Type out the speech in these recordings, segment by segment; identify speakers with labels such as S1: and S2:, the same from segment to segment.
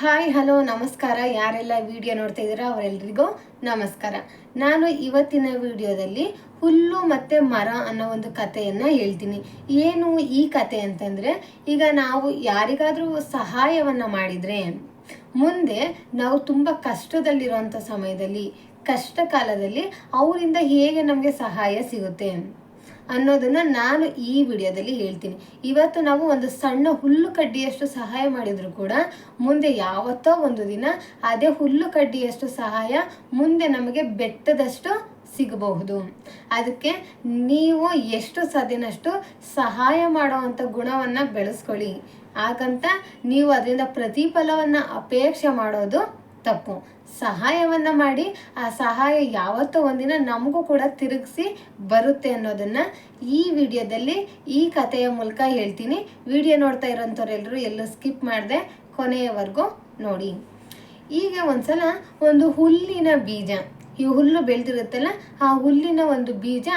S1: Hi, hello, ನಮಸ್ಕಾರ. ಯಾರೆಲ್ಲ video ನೋಡ್ತಾ ಇದ್ದೀರಾ ಅವರೆಲ್ಲರಿಗೂ ನಮಸ್ಕಾರ. ನಾನು ಇವತ್ತಿನ ವಿಡಿಯೋದಲ್ಲಿ ಹುಲ್ಲು ಮತ್ತು ಮರ ಅನ್ನೋ ಒಂದು ಕಥೆಯನ್ನು ಹೇಳ್ತೀನಿ. ಏನು ಈ ಕತೆ ಅಂತಂದರೆ, ಈಗ ನಾವು ಯಾರಿಗಾದರೂ ಸಹಾಯವನ್ನು ಮಾಡಿದರೆ, ಮುಂದೆ ನಾವು ತುಂಬ ಕಷ್ಟದಲ್ಲಿರುವಂಥ ಸಮಯದಲ್ಲಿ ಕಷ್ಟ ಕಾಲದಲ್ಲಿ ಅವರಿಂದ ಹೇಗೆ ನಮಗೆ ಸಹಾಯ ಸಿಗುತ್ತೆ? ಅನ್ನೋದನ್ನ ನಾನು ಈ ವಿಡಿಯೋದಲ್ಲಿ ಹೇಳ್ತೀನಿ. ಇವತ್ತು ನಾವು ಒಂದು ಸಣ್ಣ ಹುಲ್ಲು ಕಡ್ಡಿಯಷ್ಟು ಸಹಾಯ ಮಾಡಿದರೂ ಕೂಡ ಮುಂದೆ ಯಾವತ್ತೋ ಒಂದು ದಿನ ಅದೇ ಹುಲ್ಲು ಕಡ್ಡಿಯಷ್ಟು ಸಹಾಯ ಮುಂದೆ ನಮಗೆ ಬೆಟ್ಟದಷ್ಟು ಸಿಗಬಹುದು. ಅದಕ್ಕೆ ನೀವು ಎಷ್ಟು ಸದಿನಷ್ಟು ಸಹಾಯ ಮಾಡುವಂಥ ಗುಣವನ್ನು ಬೆಳೆಸ್ಕೊಳ್ಳಿ. ಹಾಗಂತ ನೀವು ಅದರಿಂದ ಪ್ರತಿಫಲವನ್ನು ಅಪೇಕ್ಷೆ ಮಾಡೋದು ತಪ್ಪು. ಸಹಾಯವನ್ನ ಮಾಡಿ, ಆ ಸಹಾಯ ಯಾವತ್ತೋ ಒಂದಿನ ನಮಗೂ ಕೂಡ ತಿರುಗಿಸಿ ಬರುತ್ತೆ ಅನ್ನೋದನ್ನ ಈ ವಿಡಿಯೋದಲ್ಲಿ ಈ ಕಥೆಯ ಮೂಲಕ ಹೇಳ್ತೀನಿ. ವಿಡಿಯೋ ನೋಡ್ತಾ ಇರೋಂಥವ್ರೆಲ್ಲರೂ ಎಲ್ಲೂ ಸ್ಕಿಪ್ ಮಾಡದೆ ಕೊನೆಯವರೆಗೂ ನೋಡಿ. ಈಗ ಒಂದ್ಸಲ ಒಂದು ಹುಲ್ಲಿನ ಬೀಜ. ಈ ಹುಲ್ಲು ಬೆಳೆದಿರುತ್ತಲ್ಲ, ಆ ಹುಲ್ಲಿನ ಒಂದು ಬೀಜ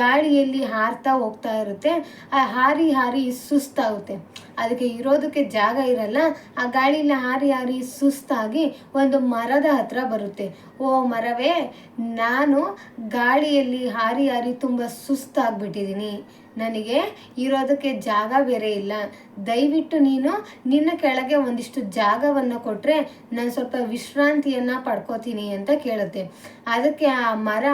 S1: ಗಾಳಿಯಲ್ಲಿ ಹಾರ್ತಾ ಹೋಗ್ತಾ ಇರುತ್ತೆ. ಆ ಹಾರಿ ಹಾರಿ ಸುಸ್ತಾಗುತ್ತೆ. ಅದಕ್ಕೆ ಇರೋದಕ್ಕೆ ಜಾಗ ಇರಲ್ಲ. ಆ ಗಾಳಿಯಲ್ಲಿ ಹಾರಿ ಹಾರಿ ಸುಸ್ತಾಗಿ ಒಂದು ಮರದ ಹತ್ರ ಬರುತ್ತೆ. ಓ ಮರವೇ, ನಾನು ಗಾಳಿಯಲ್ಲಿ ಹಾರಿ ಹಾರಿ ತುಂಬ ಸುಸ್ತಾಗ್ಬಿಟ್ಟಿದ್ದೀನಿ. ನನಗೆ ಇರೋದಕ್ಕೆ ಜಾಗ ಬೇರೆ ಇಲ್ಲ. ದಯವಿಟ್ಟು ನೀನು ನಿನ್ನ ಕೆಳಗೆ ಒಂದಿಷ್ಟು ಜಾಗವನ್ನು ಕೊಟ್ಟರೆ ನಾನು ಸ್ವಲ್ಪ ವಿಶ್ರಾಂತಿಯನ್ನು ಪಡ್ಕೋತೀನಿ ಅಂತ ಕೇಳುತ್ತೆ. ಅದಕ್ಕೆ ಆ ಮರ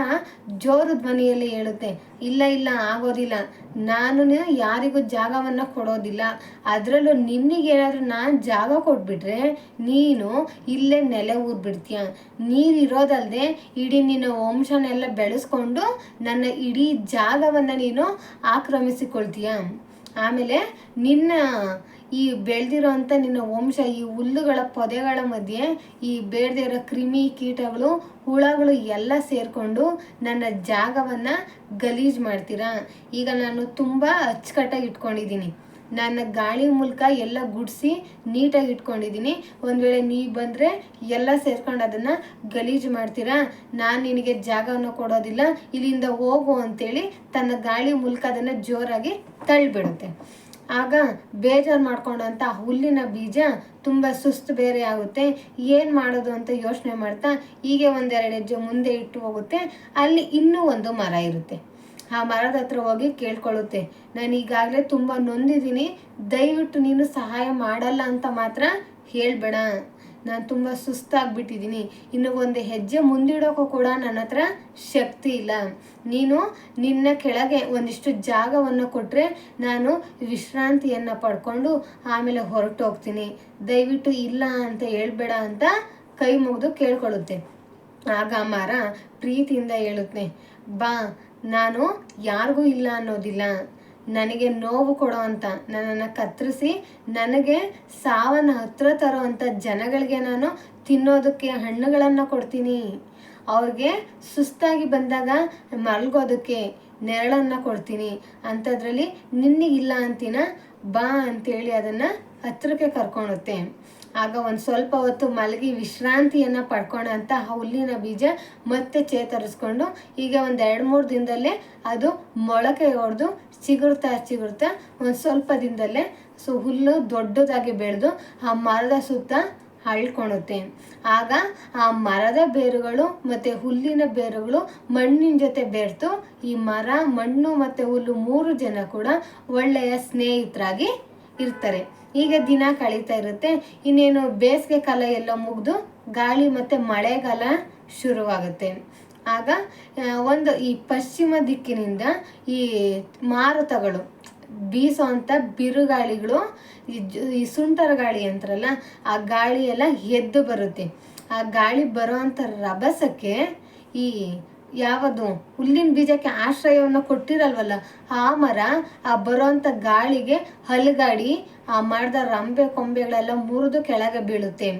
S1: ಜೋರು ಧ್ವನಿಯಲ್ಲಿ ಹೇಳುತ್ತೆ, ಇಲ್ಲ ಇಲ್ಲ, ಆಗೋದಿಲ್ಲ. ನಾನು ಯಾರಿಗೂ ಜಾಗವನ್ನು ಕೊಡೋದಿಲ್ಲ. ಅದರಲ್ಲೂ ನಿನಗೇನಾದರೂ ನಾನು ಜಾಗ ಕೊಟ್ಬಿಟ್ರೆ ನೀನು ಇಲ್ಲೇ ನೆಲೆ ಊದ್ಬಿಡ್ತೀಯ ನೀರಿರೋದಲ್ಲದೆ ಇಡೀ ನಿನ್ನ ವಂಶನೆಲ್ಲ ಬೆಳೆಸ್ಕೊಂಡು ನನ್ನ ಇಡೀ ಜಾಗವನ್ನು ನೀನು ಆಕ್ರಮಿಸಿಕೊಳ್ತೀಯ. ಆಮೇಲೆ ನಿನ್ನ ಈ ಬೆಳೆದಿರೋ ಅಂಥ ನಿನ್ನ ವಂಶ, ಈ ಹುಲ್ಲುಗಳ ಪೊದೆಗಳ ಮಧ್ಯೆ, ಈ ಇರೋ ಕ್ರಿಮಿ ಕೀಟಗಳು, ಹುಳಗಳು ಎಲ್ಲ ಸೇರಿಕೊಂಡು ನನ್ನ ಜಾಗವನ್ನು ಗಲೀಜು ಮಾಡ್ತೀರಾ? ಈಗ ನಾನು ತುಂಬ ಅಚ್ಚುಕಟ್ಟಾಗಿ ಇಟ್ಕೊಂಡಿದ್ದೀನಿ. ನನ್ನ ಗಾಳಿ ಮೂಲಕ ಎಲ್ಲ ಗುಡಿಸಿ ನೀಟಾಗಿ ಇಟ್ಕೊಂಡಿದ್ದೀನಿ. ಒಂದು ವೇಳೆ ನೀವು ಬಂದರೆ ಎಲ್ಲ ಸೇರ್ಕೊಂಡು ಅದನ್ನು ಗಲೀಜು ಮಾಡ್ತೀರಾ? ನಾನು ನಿನಗೆ ಜಾಗವನ್ನು ಕೊಡೋದಿಲ್ಲ. ಇಲ್ಲಿಂದ ಹೋಗು ಅಂತೇಳಿ ತನ್ನ ಗಾಳಿ ಮೂಲಕ ಅದನ್ನು ಜೋರಾಗಿ ತಳ್ಳಿಬಿಡುತ್ತೆ. ಆಗ ಬೇಜಾರು ಮಾಡ್ಕೊಂಡಂಥ ಹುಲ್ಲಿನ ಬೀಜ ತುಂಬ ಸುಸ್ತು ಬೇರೆ ಆಗುತ್ತೆ. ಏನು ಮಾಡೋದು ಅಂತ ಯೋಚನೆ ಮಾಡ್ತಾ ಹೀಗೆ ಒಂದೆರಡು ಹೆಜ್ಜೆ ಮುಂದೆ ಇಟ್ಟು ಹೋಗುತ್ತೆ. ಅಲ್ಲಿ ಇನ್ನೂ ಒಂದು ಮರ ಇರುತ್ತೆ. ಆ ಮರದ ಹತ್ರ ಹೋಗಿ ಕೇಳ್ಕೊಳ್ಳುತ್ತೆ. ನಾನು ಈಗಾಗಲೇ ತುಂಬ ನೊಂದಿದ್ದೀನಿ. ದಯವಿಟ್ಟು ನೀನು ಸಹಾಯ ಮಾಡಲ್ಲ ಅಂತ ಮಾತ್ರ ಹೇಳಬೇಡ. ನಾನು ತುಂಬ ಸುಸ್ತಾಗ್ಬಿಟ್ಟಿದ್ದೀನಿ ಇನ್ನು ಒಂದು ಹೆಜ್ಜೆ ಮುಂದಿಡೋಕ್ಕೂ ಕೂಡ ನನ್ನ ಹತ್ರ ಶಕ್ತಿ ಇಲ್ಲ. ನೀನು ನಿನ್ನ ಕೆಳಗೆ ಒಂದಿಷ್ಟು ಜಾಗವನ್ನು ಕೊಟ್ಟರೆ ನಾನು ವಿಶ್ರಾಂತಿಯನ್ನು ಪಡ್ಕೊಂಡು ಆಮೇಲೆ ಹೊರಟು ಹೋಗ್ತೀನಿ. ದಯವಿಟ್ಟು ಇಲ್ಲ ಅಂತ ಹೇಳ್ಬೇಡ ಅಂತ ಕೈ ಮುಗಿದು ಕೇಳ್ಕೊಳ್ಳುತ್ತೆ. ಆಗ ಮರ ಪ್ರೀತಿಯಿಂದ ಹೇಳುತ್ತೆ ಬಾ, ನಾನು ಯಾರಿಗೂ ಇಲ್ಲ ಅನ್ನೋದಿಲ್ಲ. ನನಗೆ ನೋವು ಕೊಡೋ ಅಂತ. ನನ್ನನ್ನು ಕತ್ತರಿಸಿ, ನನಗೆ ಸಾವನ್ನು ಹತ್ರ ತರೋ ಅಂಥ ಜನಗಳಿಗೆ ನಾನು ತಿನ್ನೋದಕ್ಕೆ ಹಣ್ಣುಗಳನ್ನು ಕೊಡ್ತೀನಿ. ಅವ್ರಿಗೆ ಸುಸ್ತಾಗಿ ಬಂದಾಗ ಮಲ್ಗೋದಕ್ಕೆ ನೆರಳನ್ನು ಕೊಡ್ತೀನಿ. ಅಂಥದ್ರಲ್ಲಿ ನಿನ್ನಿಗಿಲ್ಲ ಅಂತಿನ, ಬಾ ಅಂತೇಳಿ ಅದನ್ನು ಹತ್ರಕ್ಕೆ ಕರ್ಕೊಳುತ್ತೆ ಆಗ ಒಂದು ಸ್ವಲ್ಪ ಹೊತ್ತು ಮಲಗಿ ವಿಶ್ರಾಂತಿಯನ್ನು ಪಡ್ಕೊಂಡಂಥ ಹುಲ್ಲಿನ ಬೀಜ ಮತ್ತೆ ಚೇತರಿಸ್ಕೊಂಡು ಈಗ ಒಂದು ಎರಡು ಮೂರು ದಿನದಲ್ಲೇ ಅದು ಮೊಳಕೆ ಹೊಡೆದು ಚಿಗುರ್ತಾ ಚಿಗುರ್ತಾ ಒಂದು ಸ್ವಲ್ಪ ದಿನದಲ್ಲೇ ಸೊ ಹುಲ್ಲು ದೊಡ್ಡದಾಗಿ ಬೆಳೆದು ಆ ಮರದ ಸುತ್ತ ಅಳ್ಕೊಳುತ್ತೆ ಆಗ ಆ ಮರದ ಬೇರುಗಳು ಮತ್ತು ಹುಲ್ಲಿನ ಬೇರುಗಳು ಮಣ್ಣಿನ ಜೊತೆ ಬೆರೆತು ಈ ಮರ, ಮಣ್ಣು ಮತ್ತು ಹುಲ್ಲು ಮೂರು ಜನ ಕೂಡ ಒಳ್ಳೆಯ ಸ್ನೇಹಿತರಾಗಿ ಇರ್ತಾರೆ. ಈಗ ದಿನ ಕಳೀತಾ ಇರುತ್ತೆ. ಇನ್ನೇನು ಬೇಸಿಗೆ ಕಾಲ ಎಲ್ಲ ಮುಗಿದು ಗಾಳಿ ಮತ್ತು ಮಳೆಗಾಲ ಶುರುವಾಗುತ್ತೆ. ಆಗ ಒಂದು ಈ ಪಶ್ಚಿಮ ದಿಕ್ಕಿನಿಂದ ಈ ಮಾರುತಗಳು ಬೀಸುವಂಥ ಬಿರುಗಾಳಿಗಳು, ಈ ಸುಂಟರ ಗಾಳಿ ಅಂತಾರಲ್ಲ, ಆ ಗಾಳಿ ಎಲ್ಲ ಎದ್ದು ಬರುತ್ತೆ. ಆ ಗಾಳಿ ಬರುವಂಥ ರಭಸಕ್ಕೆ ಈ ಯಾವುದು, ಹುಲ್ಲಿನ ಬೀಜಕ್ಕೆ ಆಶ್ರಯವನ್ನು ಕೊಟ್ಟಿರಲ್ವಲ್ಲ, ಆ ಮರ ಆ ಬರುವಂಥ ಗಾಳಿಗೆ ಹಲ್ಗಾಡಿ, ಆ ಮರದ ರಂಬೆ ಕೊಂಬೆಗಳೆಲ್ಲ ಮುರಿದು ಕೆಳಗೆ ಬೀಳುತ್ತೆ.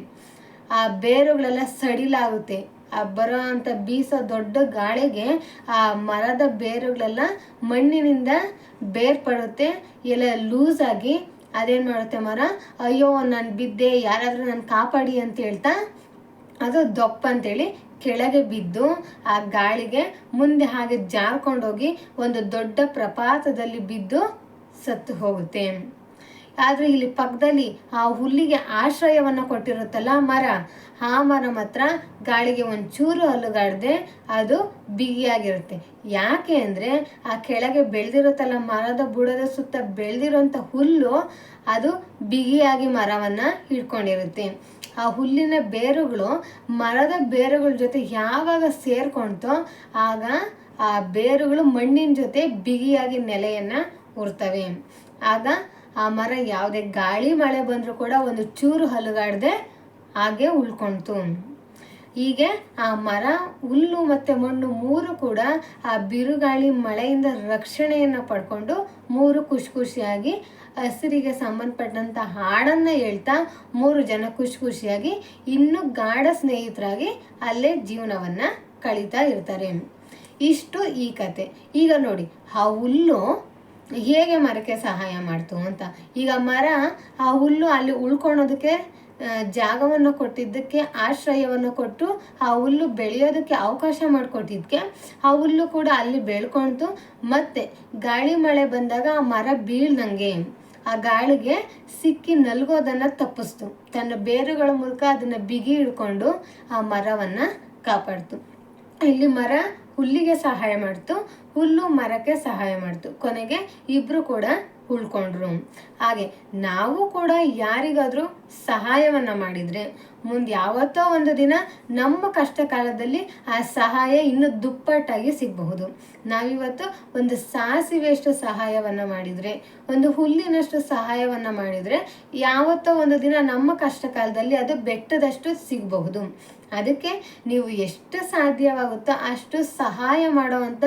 S1: ಆ ಬೇರುಗಳೆಲ್ಲ ಸಡಿಲಾಗುತ್ತೆ. ಬರೋ ಅಂಥ ಬೀಸೋ ದೊಡ್ಡ ಗಾಳಿಗೆ ಆ ಮರದ ಬೇರುಗಳೆಲ್ಲ ಮಣ್ಣಿನಿಂದ ಬೇರ್ಪಡುತ್ತೆ, ಎಲ್ಲ ಲೂಸ್ ಆಗಿ ಅದೇನು ಮಾಡುತ್ತೆ ಮರ? ಅಯ್ಯೋ, ನಾನು ಬಿದ್ದೆ, ಯಾರಾದರೂ ನಾನು ಕಾಪಾಡಿ ಅಂತ ಹೇಳ್ತಾ ಅದು ದೊಪ್ಪ ಅಂತೇಳಿ ಕೆಳಗೆ ಬಿದ್ದು ಆ ಗಾಳಿಗೆ ಮುಂದೆ ಹಾಗೆ ಜಾರ್ಕೊಂಡೋಗಿ ಒಂದು ದೊಡ್ಡ ಪ್ರಪಾತದಲ್ಲಿ ಬಿದ್ದು ಸತ್ತು ಹೋಗುತ್ತೆ. ಆದರೆ ಇಲ್ಲಿ ಪಕ್ಕದಲ್ಲಿ ಆ ಹುಲ್ಲಿಗೆ ಆಶ್ರಯವನ್ನು ಕೊಟ್ಟಿರುತ್ತಲ್ಲ ಮರ. ಆ ಮರ ಮಾತ್ರ ಗಾಳಿಗೆ ಒಂಚೂರು ಅಲುಗಾಡದೆ ಅದು ಬಿಗಿಯಾಗಿರುತ್ತೆ. ಯಾಕೆ ಅಂದರೆ ಆ ಕೆಳಗೆ ಬೆಳೆದಿರುತ್ತಲ್ಲ ಮರದ ಬುಡದ ಸುತ್ತ ಬೆಳೆದಿರೋಂಥ ಹುಲ್ಲು ಅದು ಬಿಗಿಯಾಗಿ ಮರವನ್ನು ಹಿಡ್ಕೊಂಡಿರುತ್ತೆ. ಆ ಹುಲ್ಲಿನ ಬೇರುಗಳು ಮರದ ಬೇರುಗಳ ಜೊತೆ ಯಾವಾಗ ಸೇರ್ಕೊಳ್ತೋ ಆಗ ಆ ಬೇರುಗಳು ಮಣ್ಣಿನ ಜೊತೆ ಬಿಗಿಯಾಗಿ ನೆಲೆಯನ್ನು ಉರ್ತವೆ ಆಗ ಆ ಮರ ಯಾವುದೇ ಗಾಳಿ, ಮಳೆ ಬಂದರೂ ಕೂಡ ಒಂದು ಚೂರು ಹಲುಗಾಡದೆ ಹಾಗೆ ಉಳ್ಕೊಳ್ತು ಹೀಗೆ ಆ ಮರ, ಹುಲ್ಲು ಮತ್ತು ಮಣ್ಣು ಮೂರು ಕೂಡ ಆ ಬಿರುಗಾಳಿ ಮಳೆಯಿಂದ ರಕ್ಷಣೆಯನ್ನು ಪಡ್ಕೊಂಡು ಮೂರು ಖುಷಿ ಖುಷಿಯಾಗಿ ಹಸಿರಿಗೆ ಸಂಬಂಧಪಟ್ಟಂಥ ಹಾಡನ್ನು ಹೇಳ್ತಾ ಮೂರು ಜನ ಖುಷಿ ಖುಷಿಯಾಗಿ ಇನ್ನೂ ಗಾಢ ಸ್ನೇಹಿತರಾಗಿ ಅಲ್ಲೇ ಜೀವನವನ್ನು ಕಳೀತಾ ಇರ್ತಾರೆ. ಇಷ್ಟು ಈ ಕತೆ. ಈಗ ನೋಡಿ, ಆ ಹುಲ್ಲು ಹೇಗೆ ಮರಕ್ಕೆ ಸಹಾಯ ಮಾಡ್ತು ಅಂತ. ಈಗ ಮರ ಆ ಹುಲ್ಲು ಅಲ್ಲಿ ಉಳ್ಕೊಳೋದಕ್ಕೆ ಜಾಗವನ್ನು ಕೊಟ್ಟಿದ್ದಕ್ಕೆ, ಆಶ್ರಯವನ್ನು ಕೊಟ್ಟು ಆ ಹುಲ್ಲು ಬೆಳೆಯೋದಕ್ಕೆ ಅವಕಾಶ ಮಾಡಿಕೊಟ್ಟಿದ್ದಕ್ಕೆ ಆ ಹುಲ್ಲು ಕೂಡ ಅಲ್ಲಿ ಬೆಳ್ಕೊಳ್ತು. ಮತ್ತೆ ಗಾಳಿ ಮಳೆ ಬಂದಾಗ ಆ ಮರ ಬೀಳ್ದಂಗೆ ಆ ಗಾಳಿಗೆ ಸಿಕ್ಕಿ ನಲ್ಗೋದನ್ನು ತಪ್ಪಿಸ್ತು. ತನ್ನ ಬೇರುಗಳ ಮೂಲಕ ಅದನ್ನು ಬಿಗಿ ಹಿಡ್ಕೊಂಡು ಆ ಮರವನ್ನು ಕಾಪಾಡ್ತು. ಇಲ್ಲಿ ಮರ ಹುಲ್ಲಿಗೆ ಸಹಾಯ ಮಾಡ್ತು ಹುಲ್ಲು ಮರಕ್ಕೆ ಸಹಾಯ ಮಾಡ್ತು. ಕೊನೆಗೆ ಇಬ್ರು ಕೂಡ ಉಳ್ಕೊಂಡ್ರು. ಹಾಗೆ ನಾವು ಕೂಡ ಯಾರಿಗಾದರೂ ಸಹಾಯವನ್ನ ಮಾಡಿದ್ರೆ ಮುಂದೆ ಯಾವತ್ತೋ ಒಂದು ದಿನ ನಮ್ಮ ಕಷ್ಟ ಕಾಲದಲ್ಲಿ ಆ ಸಹಾಯ ಇನ್ನು ದುಪ್ಪಟ್ಟಾಗಿ ಸಿಗಬಹುದು. ನಾವಿವತ್ತು ಒಂದು ಸಾಸಿವೆಯಷ್ಟು ಸಹಾಯವನ್ನ ಮಾಡಿದ್ರೆ, ಒಂದು ಹುಲ್ಲಿನಷ್ಟು ಸಹಾಯವನ್ನ ಮಾಡಿದ್ರೆ ಯಾವತ್ತೋ ಒಂದು ದಿನ ನಮ್ಮ ಕಷ್ಟ ಕಾಲದಲ್ಲಿ ಅದು ಬೆಟ್ಟದಷ್ಟು ಸಿಗಬಹುದು. ಅದಕ್ಕೆ ನೀವು ಎಷ್ಟು ಸಾಧ್ಯವಾಗುತ್ತೋ ಅಷ್ಟು ಸಹಾಯ ಮಾಡುವಂಥ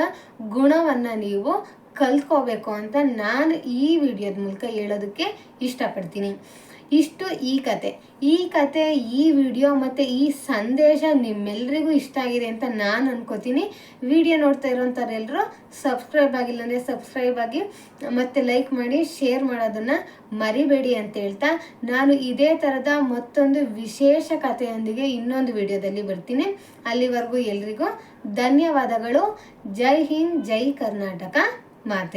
S1: ಗುಣವನ್ನು ನೀವು ಕಲ್ತ್ಕೋಬೇಕು ಅಂತ ನಾನು ಈ ವಿಡಿಯೋದ ಮೂಲಕ ಹೇಳೋದಕ್ಕೆ ಇಷ್ಟಪಡ್ತೀನಿ. ಇಷ್ಟು ಈ ಕತೆ. ಈ ಕತೆ, ಈ ವಿಡಿಯೋ ಮತ್ತು ಈ ಸಂದೇಶ ನಿಮ್ಮೆಲ್ಲರಿಗೂ ಇಷ್ಟ ಆಗಿದೆ ಅಂತ ನಾನು ಅಂದ್ಕೋತೀನಿ ವಿಡಿಯೋ ನೋಡ್ತಾ ಇರೋಂಥವ್ರೆಲ್ಲರೂ ಸಬ್ಸ್ಕ್ರೈಬ್ ಆಗಿಲ್ಲ ಅಂದರೆ ಸಬ್ಸ್ಕ್ರೈಬ್ ಆಗಿ ಮತ್ತು ಲೈಕ್ ಮಾಡಿ, ಶೇರ್ ಮಾಡೋದನ್ನು ಮರಿಬೇಡಿ ಅಂತ ಹೇಳ್ತಾ ನಾನು ಇದೇ ಥರದ ಮತ್ತೊಂದು ವಿಶೇಷ ಕಥೆಯೊಂದಿಗೆ ಇನ್ನೊಂದು ವಿಡಿಯೋದಲ್ಲಿ ಬರ್ತೀನಿ. ಅಲ್ಲಿವರೆಗೂ ಎಲ್ರಿಗೂ ಧನ್ಯವಾದಗಳು. ಜೈ ಹಿಂದ್, ಜೈ ಕರ್ನಾಟಕ. Mà